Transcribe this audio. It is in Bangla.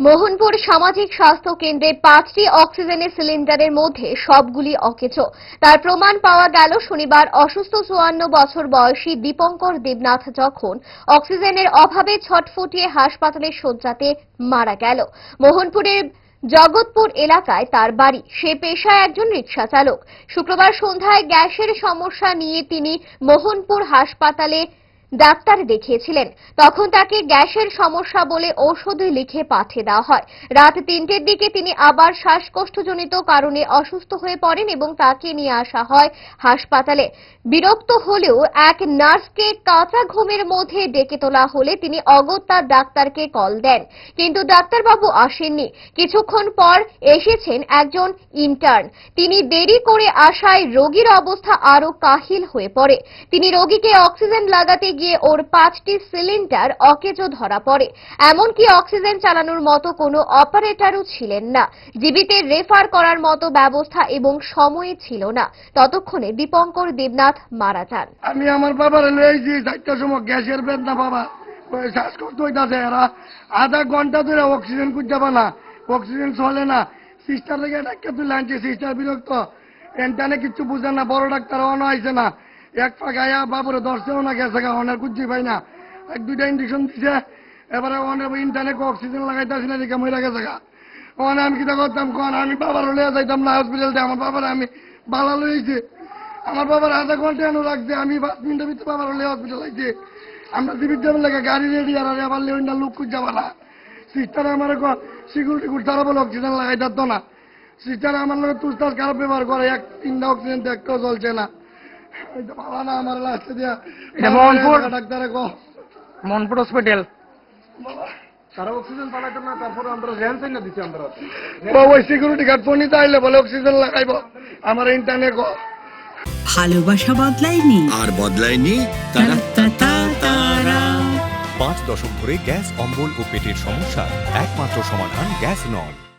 মোহনপুর সামাজিক স্বাস্থ্য কেন্দ্রে পাঁচটি অক্সিজেনের সিলিন্ডারের মধ্যে সবগুলি অকেচো তার প্রমাণ পাওয়া গেল শনিবার অসুস্থ চুয়ান্ন বছর বয়সী দীপঙ্কর দেবনাথ যখন অক্সিজেনের অভাবে ছটফটিয়ে হাসপাতালের শয্যাতে মারা গেল। মোহনপুরের জগৎপুর এলাকায় তার বাড়ি। সে পেশায় একজন রিক্সা চালক। শুক্রবার সন্ধ্যায় গ্যাসের সমস্যা নিয়ে তিনি মোহনপুর হাসপাতালে ডাক্তার দেখিয়েছিলেন। তখন তাকে গ্যাসের সমস্যা বলে ঔষধ লিখে পাঠিয়ে দেওয়া হয়। রাত তিনটের দিকে তিনি আবার শ্বাসকষ্টজনিত কারণে অসুস্থ হয়ে পড়েন এবং তাকে নিয়ে আসা হয় হাসপাতালে। বিরক্ত হলেও এক নার্সকে কাঁচা ঘুমের মধ্যে ডেকে তোলা হলে তিনি অগত্যা ডাক্তারকে কল দেন। কিন্তু ডাক্তারবাবু আসেননি। কিছুক্ষণ পর এসেছেন একজন ইন্টার্ন। তিনি দেরি করে আসায় রোগীর অবস্থা আরও কাহিল হয়ে পড়ে। তিনি রোগীকে অক্সিজেন লাগাতে গিয়ে ওর পাঁচটি সিলিন্ডার অকেজো ধরা পড়ে। এমনকি অক্সিজেন চালানোর মতো কোনো অপারেটরও ছিলেন না। জীবিতে রেফার করার মতো ব্যবস্থা এবং সময় ছিল না। ততক্ষণে দীপঙ্কর দেবনাথ মারা যান। আমি আমার বাবার লইছি চারটার সময় গ্যাসের বেদনা বাবা শ্বাসকষ্ট হইতাছে এরা। আধা ঘণ্টা ধরে অক্সিজেন খুঁজতে না, অক্সিজেন চলে না। সিস্টার থেকে ডাক্তার তুলে আনছে সিস্টার বিরক্ত। এনটানে কিচ্ছু বুঝে না, বড় ডাক্তার অন আইছে না। এক ফাঁকাইয়া বাবুরে ধরছেও না গেছে গা অনেক খুঁজছি পাই না। এক দুইটা ইঞ্জেকশন দিছে, এবারে অনেক ইন্টারনেট অক্সিজেন লাগাইতেছি না দেখে মরে গেছে গা। ওখানে আমি কিতা করতাম, কোন, আমি বাবার লইয়া যাইতাম না হসপিটালতে আমার বাবার আমি বালা লইছি। আমার বাবার আধা ঘণ্টা এনে রাখছে, আমি পাঁচ মিনিটের ভিতরে বাবার হলে হসপিটাল আইছে। আমরা জীবিত যাবেন লাগে, গাড়ি রেডি আর আবার লেউন্ডা লোক খুঁজ যাবা না। সিস্টার আমার সিকিউরিটি গুড তারা বলে অক্সিজেন লাগাই দিত না। সিস্টার আমার লোক তুস্তাস খারাপ ব্যবহার করে, এক তিনটা অক্সিজেন একটাও চলছে না। মনপুর হসপিটাল অক্সিজেন পালাইতো না তারপরে আমরা রেল চাই না দিচ্ছি আমরা ও ওই সিকিউরিটি গার্ড ফোন নিতে আইলে বলে অক্সিজেন লাগাইব। আমার ইন্টারনেট কো। ভালোবাসা বদলায়নি। আর বদলায়নি পাঁচ দশক ধরে গ্যাস অম্বল ও পেটের সমস্যা একমাত্র সমাধান গ্যাস নল।